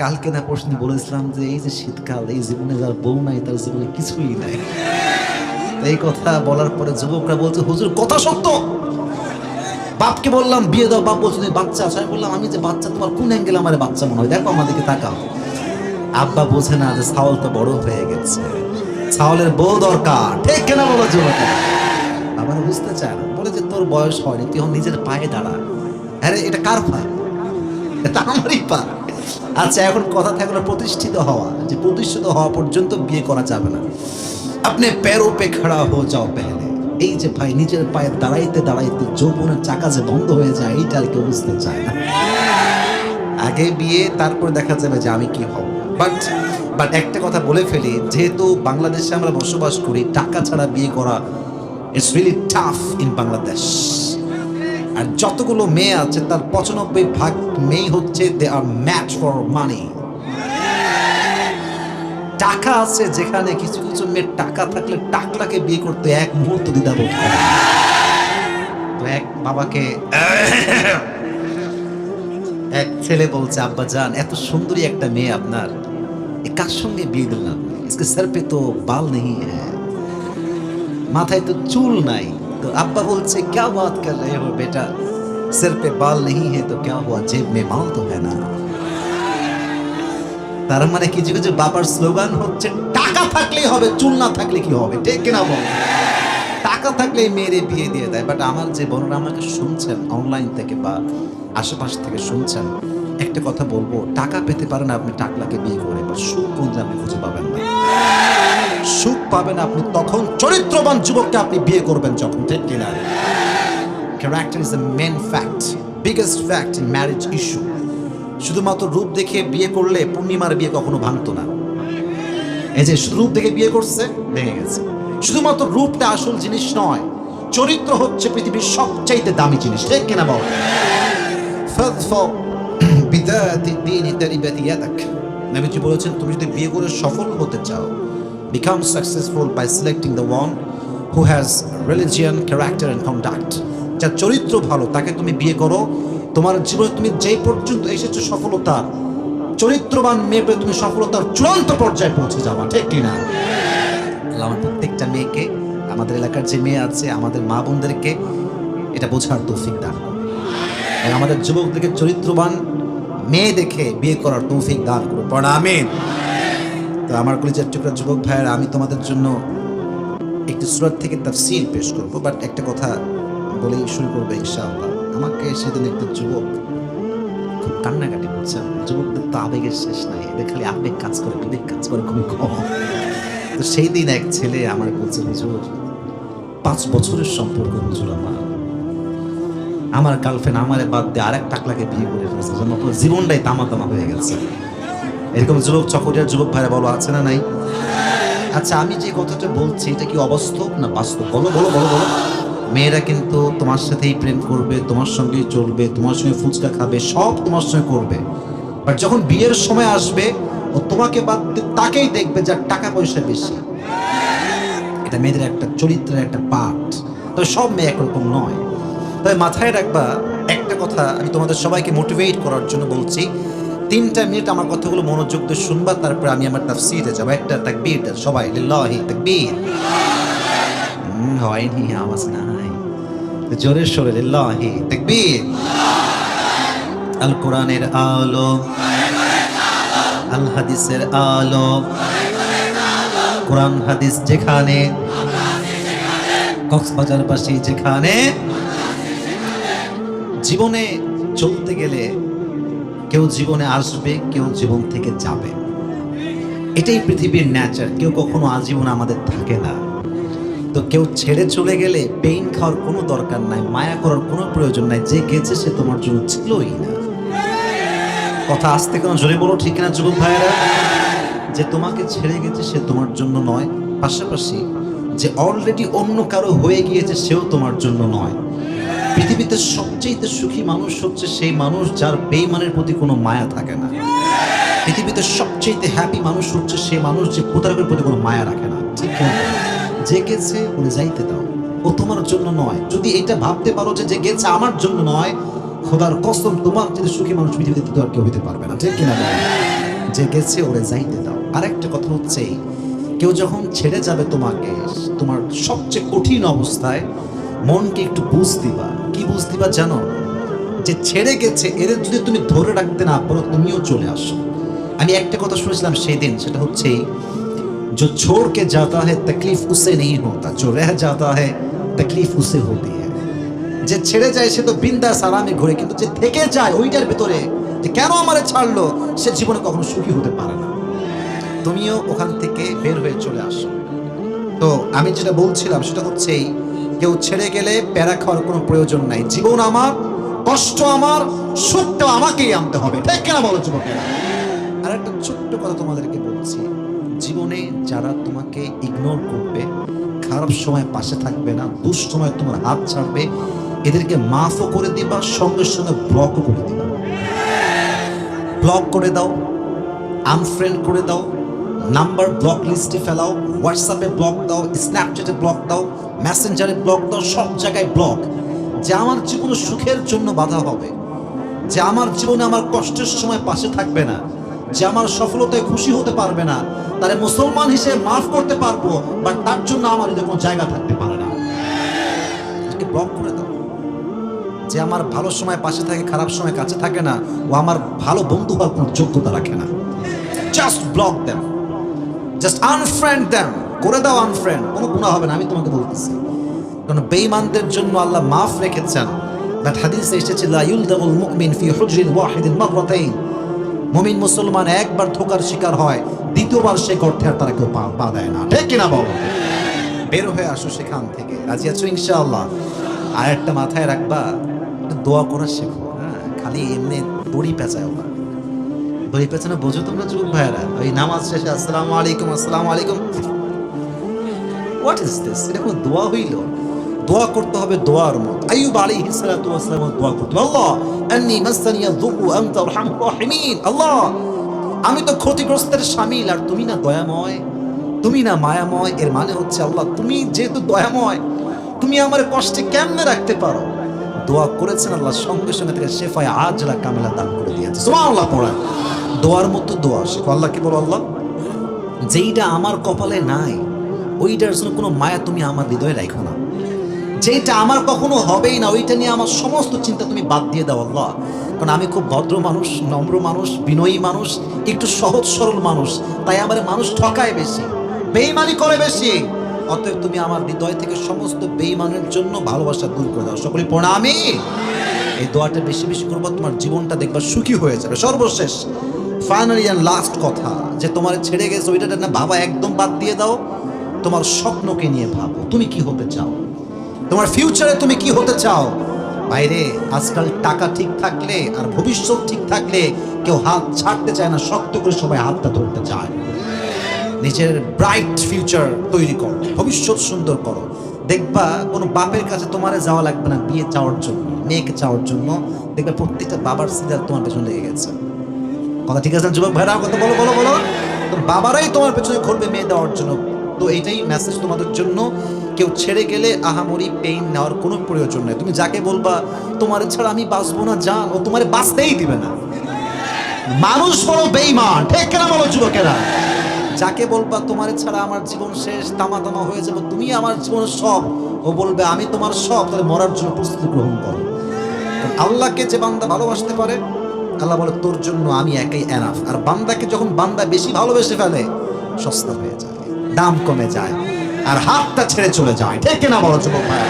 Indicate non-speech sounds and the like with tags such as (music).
কালকে না প্রশ্ন বলেছিলাম যে এই যে শীতকাল, এই জীবনে যার বউ নাই, তার জীবনে কিছুই নাই। এই কথা বলার পরে যুবকরা বলছে, হুজুর, কথা সত্য? বাপকে বললাম, বিয়ে দাও। বাপ বলছে বাচ্চা আছে? আমি বললাম, আমি যে বাচ্চা, তোমার কোন অ্যাঙ্গেল আমার বাচ্চা মনে হয়? দেখো আমাদেরকে তাকাও। আব্বা বোঝে না, যে ছাওয়াল তো বড় হয়ে গেছে। ছাওয়ালের বউ দরকার। ঠিক কেনা বলো যুবক আবার বুঝতে চায় না। বলে যে, তোর বয়স হয়নি, তুই এখন নিজের পায়ে দাঁড়া। আরে, এটা কার পা? এটা আমারই পা। আচ্ছা এখন কথা থাকল প্রতিষ্ঠিত হওয়া। যে প্রতিষ্ঠিত হওয়া পর্যন্ত বিয়ে করা যাবে না। আপনি প্যারো পে খাড়া হো যাও পেহলে। এই যে ভাই, নিজের পায়ে দাঁড়াইতে দাঁড়াইতে যৌবনের চাকা যে বন্ধ হয়ে যায়, এইটা আর কেউ বুঝতে চায় না। আগে বিয়ে, তারপরে দেখা যাবে যে আমি কি হব। বাট বাট একটা কথা বলে ফেলি, যেহেতু বাংলাদেশে আমরা বসবাস করি, টাকা ছাড়া বিয়ে করা it's really tough in Bangladesh আর যতগুলো মেয়ে আছে, তার পঁচানব্বই ভাগ মেয়ে হচ্ছে দে আর ম্যাচ ফর মানি টাকা আছে যেখানে কিছু কিছু মেয়ের টাকা থাকলে টাকলাকে বিয়ে করতে এক মুহূর্ত দ্বিধাবোধ করে। এক বাবাকে, এক ছেলে বলছে, আব্বা যান, এত সুন্দরী একটা মেয়ে আপনার। কার সঙ্গে বিয়ে দিলেন আপনি? ইসকে পে তো বাল নেই হ্যাঁ। মাথায় তো চুল নাই। তো আব্বা বলছে क्या बात कर रहे हो बेटा सिर पे बाल नहीं है तो क्या हुआ जेब में माल तो है ना তার মানে কিছু কিছু বাবার স্লোগান হচ্ছে টাকা থাকলেই হবে চুল না থাকলে কি হবে ঠিক কিনা বল টাকা থাকলে মেয়েরে বিয়ে দিয়ে দেয় বাট আমার যে বোনরা আমাকে শুনছেন অনলাইন থেকে বা আশেপাশ থেকে শুনছেন একটা কথা বলবো টাকা পেতে পারেন আপনি টাকলাকে বিয়ে করে বা সুখ কোন আপনি খুঁজে পাবেন না সুখ পাবেন আপনি, তখন চরিত্রবান যুবককে আপনি বিয়ে করবেন যখন, ঠিক কিনা? Character is the main fact biggest fact in marriage issue শুধুমাত্র রূপ দেখে বিয়ে করলে পূর্ণিমার বিয়ে কখনো ভাঙতো না। এই যে রূপ দেখে বিয়ে করছে, ভেঙে গেছে। শুধুমাত্র রূপটা আসল জিনিস নয়, চরিত্র হচ্ছে পৃথিবীর সবচাইতে দামি জিনিস, ঠিক কিনা বল? (clears throat) নবীজি বলেছেন, তুমি যদি বিয়ে করে সফল হতে চাও become successful by selecting the one who has religion character and conduct যার চরিত্র ভালো, তাকে তুমি বিয়ে করো। তোমার জীবনে তুমি যেই পর্যন্ত এসেছ সফলতা, চরিত্রবান মেয়ে তুমি সফলতার চূড়ান্ত পর্যায়ে পৌঁছে যাবা, ঠিক কিনা আমার প্রত্যেকটা মেয়েকে, আমাদের এলাকার যে মেয়ে আছে, আমাদের মা বোনদেরকে এটা বোঝার তৌফিক দান। আমাদের যুবকদেরকে চরিত্রবান মেয়ে দেখে বিয়ে করার তৌফিক দান করো পড়া, আমিন। তো আমার কলেজের টুকরা যুবক ভাইয়ের, আমি তোমাদের জন্য একটি সুরাত থেকে তাফসীর পেশ করব বাট একটা কথা বলেই শুরু করব ইনশাআল্লাহ। আমাকে সেদিন একটা যুবক খুব কান্নাকাটি করছে। যুবকদের তো আবেগের শেষ নাই, এদের খালি আবেগ কাজ করে, বিবেক কাজ করে খুবই কম। তো সেই দিন এক ছেলে আমার বলছে, হুজুর, পাঁচ বছরের সম্পর্ক, হুজুর আমার। আমার গার্লফ্রেন্ড আমারে বাদ দিয়ে আরেক টাকলাকে বিয়ে করে ফেলছে জীবনটাই তামা তামা হয়ে গেছে। এরকম যুবক চকরিয়ার যুবক ভাইরা বলো, আছে না নাই? আচ্ছা আমি যে কথাটা বলছি, এটা কি অবাস্তব না বাস্তব? বলো বলো বলো বলো। মেয়েরা কিন্তু তোমার সাথেই প্রেম করবে, তোমার সঙ্গেই চলবে, তোমার সঙ্গে ফুচকা খাবে, সব তোমার সঙ্গে করবে। বাট যখন বিয়ের সময় আসবে, ও তোমাকে বাদ তাকেই দেখবে যার টাকা পয়সা বেশি। এটা মেয়েদের একটা চরিত্রের একটা পার্ট তবে সব মেয়ে একরকম নয়। তবে মাথায় রাখবা, একটা কথা আমি তোমাদের সবাইকে মোটিভেট করার জন্য বলছি। তিনটা মিনিট আমার কথাগুলো মনোযোগ দিয়ে শুনবা, তারপর আমি আমার তাফসিরে যাব। একটা তাকবীর সবাই, লিল্লাহি তাকবীর। হয়নি, আওয়াজ নাই। জোরে সরে, লিল্লাহি তাকবীর। আল কোরআনের আলো আল হাদিসের আলো, কোরআন, হাদিস যেখানে, কক্সবাজারবাসী যেখানে, জীবনে চলতে গেলে কেউ জীবনে আসবে, কেউ জীবন থেকে যাবে। এটাই পৃথিবীর ন্যাচার কেউ কখনো আজীবন আমাদের থাকে না। তো কেউ ছেড়ে চলে গেলে পেইন খাওয়ার কোনো দরকার নাই, মায়া করার কোনো প্রয়োজন নাই, যে গেছে সে তোমার জন্য ছিলই না। কথা আসতে কোনো জোরে বলো, ঠিক না যুবক ভাইয়েরা? যে তোমাকে ছেড়ে গেছে সে তোমার জন্য নয়, পাশাপাশি যে অলরেডি অন্য কারও হয়ে গিয়েছে সেও তোমার জন্য নয়। পৃথিবীতে সবচেয়ে সুখী মানুষ হচ্ছে সেই মানুষ যার বেইমানের প্রতি কোনো মায়া থাকে না। পৃথিবীতে সবচেয়ে হ্যাপি মানুষ হচ্ছে সেই মানুষ যে প্রতারকের প্রতি কোনো মায়া রাখে না। ঠিক না যে গেছে ওরে যাইতে দাও। ও তোমার জন্য নয়। যদি এটা ভাবতে পারো যে যে গেছে আমার জন্য নয়, খোদার কসম, তোমার যদি সুখী মানুষ পৃথিবীতে তো আর কেউ হতে পারবে না। ঠিক কিনা? যে গেছে, ওরে যাইতে দাও। আরেকটা কথা হচ্ছে কেউ যখন ছেড়ে যাবে তোমাকে, তোমার সবচেয়ে কঠিন অবস্থায় মনকে একটু বুঝ দিবা। কি বুঝ দিবা জানো যে ছেড়ে গেছে এদের যদি তুমি ধরে রাখতে না পারো তুমিও চলে আসো আমি একটা কথা শুনেছিলাম সেই দিন সেটা হচ্ছে जो छोड़ के जाता है तकलीफ उससे नहीं होता जो रह जाता है तकलीफ उससे होती है যে ছেড়ে যায় সে তো বিন্দাস আরামে ঘুরে কিন্তু যে থেকে যায় ওইটার ভিতরে যে কেন আমারে ছাড়লো সে জীবনে কখনো সুখী হতে পারে না তুমিও ওখান থেকে বের হয়ে চলে আসো তো আমি যেটা বলছিলাম সেটা হচ্ছে কেউ ছেড়ে গেলে প্যারা খাওয়ার কোনো প্রয়োজন নাই। জীবন আমার, কষ্ট আমার সুখটা আমাকেই আনতে হবে। ঠিক কেনা বলো যুবকেরা? আর একটা ছোট্ট কথা তোমাদেরকে বলছি। জীবনে যারা তোমাকে ইগনোর করবে, খারাপ সময় পাশে থাকবে না দুঃসময় তোমার হাত ছাড়বে, এদেরকে মাফও করে দিবা, সঙ্গে সঙ্গে ব্লকও করে দিবা। ব্লক করে দাও আনফ্রেন্ড করে দাও নাম্বার ব্লক লিস্টে ফেলাও হোয়াটসঅ্যাপে ব্লক দাও স্ন্যাপচ্যাটে ব্লক দাও মেসেঞ্জারে ব্লক দাও, সব জায়গায় ব্লক। যে আমার জীবনে সুখের জন্য বাধা হবে, যে আমার জীবনে আমার কষ্টের সময় পাশে থাকবে না, যে আমার সফলতায় খুশি হতে পারবে না, তারে মুসলমান হিসেবে মাফ করতে পারব বাট তার জন্য আমার এদের কোনো জায়গা থাকতে পারে না। ব্লক করে দাও। যে আমার ভালো সময় পাশে থাকে, খারাপ সময় কাছে থাকে না, ও আমার ভালো বন্ধু হওয়ার কোনো যোগ্যতা রাখে না। Just block them just unfriend them করে দাও আনফ্রেন্ড কোনো গুণা হবে না, আমি তোমাকে বলতেছি। কারণ বেঈমানদের জন্য আল্লাহ মাফ রেখেছেন। বাট হাদিসে এসেছে, লা ইউলদাগুল মুমিন ফি হুজরিন ওয়াহিদিন মাররাতাইন। মুমিন মুসলমান একবার ধোকার শিকার হয়, দ্বিতীয়বার সে গর্তে আর তারা কেউ পা দেয় না। ঠিক কিনা বাবা বের হয়ে আসো সেখান থেকে। রাজি আছো ইনশাআল্লাহ? আর একটা মাথায় রাখবা দোয়া করা শেখো। হ্যাঁ খালি এমনি দড়ি পেঁচায় না দড়ি পেঁচানো বোঝো তোমরা, যুবক ভাইয়েরা। ওই নামাজ শেষে আসসালামু আলাইকুম আসসালামু আলাইকুম। হোয়াট ইজ দিস এটা দোয়া হইল? দোয়া করতে হবে দোয়ার মত। আইয়ুব আলাইহিস সালাতু ওয়াস সালাম দোয়া করতে আল্লাহ, আন্নি মাসানি আয-যুরু আনতা আরহামুর রাহিমিন। আল্লাহ, আমি তো ক্ষতিগ্রস্তের শামিল, আর তুমি না দয়াময়। তুমি না মায়াময়, এর মানে হচ্ছে আল্লাহ, তুমি যেহেতু দয়াময়, তুমি আমার কষ্টে কেমনে রাখতে পারো? দোয়া করেছেন আল্লাহ, সঙ্গে সঙ্গে থেকে শেফায় আজলা কামেলা দান করে দিয়েছে। সুবহানাল্লাহ পড়া দোয়ার মতো দোয়া শেখো আল্লাহকে বলো আল্লাহ? যেইটা আমার কপালে নাই, ওইটার জন্য কোনো মায়া তুমি আমার হৃদয়ে রাখো না। যেটা আমার কখনো হবেই না, ওইটা নিয়ে আমার সমস্ত চিন্তা তুমি বাদ দিয়ে দাও আল্লাহ। কারণ আমি খুব ভদ্র মানুষ, নম্র মানুষ, বিনয়ী মানুষ, একটু সহজ সরল মানুষ, তাই আমার মানুষ ঠকায় বেশি, বেইমানি করে বেশি। অতএব তুমি আমার হৃদয় থেকে সমস্ত বেইমানের জন্য ভালোবাসা দূর করে দাও। সকলে প্রণামী এই দোয়াটা বেশি বেশি করব, তোমার জীবনটা দেখবা সুখী হয়ে যাবে। সর্বশেষ ফাইনালি অ্যান্ড লাস্ট কথা, যে তোমার ছেড়ে গেছে, ওইটা না, ভাবা একদম বাদ দিয়ে দাও। তোমার স্বপ্নকে নিয়ে ভাবো, তুমি কি হতে চাও? তোমার ফিউচারে তুমি কি হতে চাও? বাইরে, আজকাল টাকা ঠিক থাকলে আর ভবিষ্যৎ ঠিক থাকলে কেউ হাত ছাড়তে চায় না, শক্ত করে সবাই হাতটা ধরতে চায়। নিজের ব্রাইট ফিউচার তৈরি করো, ভবিষ্যৎ সুন্দর করো। দেখবা কোনো বাপের কাছে তোমারে যাওয়া লাগবে না বিয়ে চাওয়ার জন্য, মেয়েকে চাওয়ার জন্য। দেখবে প্রত্যেকটা বাবার সিদ্ধান্ত তোমার পেছনে লেগে গেছে। কথা ঠিক আছে যুবক ভাইরা? কথা বলো বলো বলো। বাবারাই তোমার পেছনে ঘুরবে মেয়ে দেওয়ার জন্য। তো এইটাই মেসেজ তোমাদের জন্য। কেউ ছেড়ে গেলে আহামরি পেইন নেওয়ার কোনো প্রয়োজন নেই। তুমি যাকে বলবা, তোমার ছাড়া আমি বাঁচবো না, জান। ও তোমারে বাঁচতেই দিবে না। মানুষ বড় বেইমান ঠিক কেনা বলো, যুবকেরা? যাকে বলবা তোমার ছাড়া আমার জীবন শেষ তামা তামা হয়ে যাবে। তুমি আমার জীবনের সব। ও বলবে, আমি তোমার সব, তাহলে মরার জন্য প্রস্তুতি গ্রহণ করো। আল্লাহকে যে বান্দা ভালোবাসতে পারে, আল্লাহ বলে, তোর জন্য আমি একাই এনাফ আর বান্দাকে যখন বান্দা বেশি ভালোবেসে ফেলে, সস্তা হয়ে যায়, দাম কমে যায়, আর হাতটা ছেড়ে চলে যায়। ঠিক না বলো, যুবক ভাই